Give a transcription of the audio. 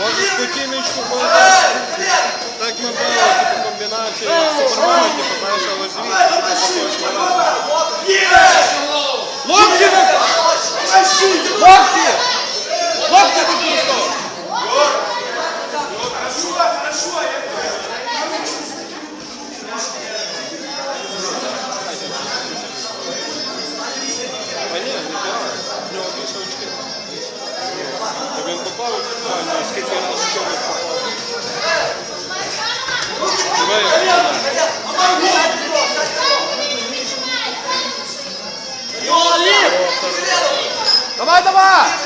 Можеш по тімічку можеш. Так ми брали типу, комбінацію як супермена, типу, знаєш, але звідси типу, також не Локті! ви- Локті! Локті використовуй! А Давай, давай!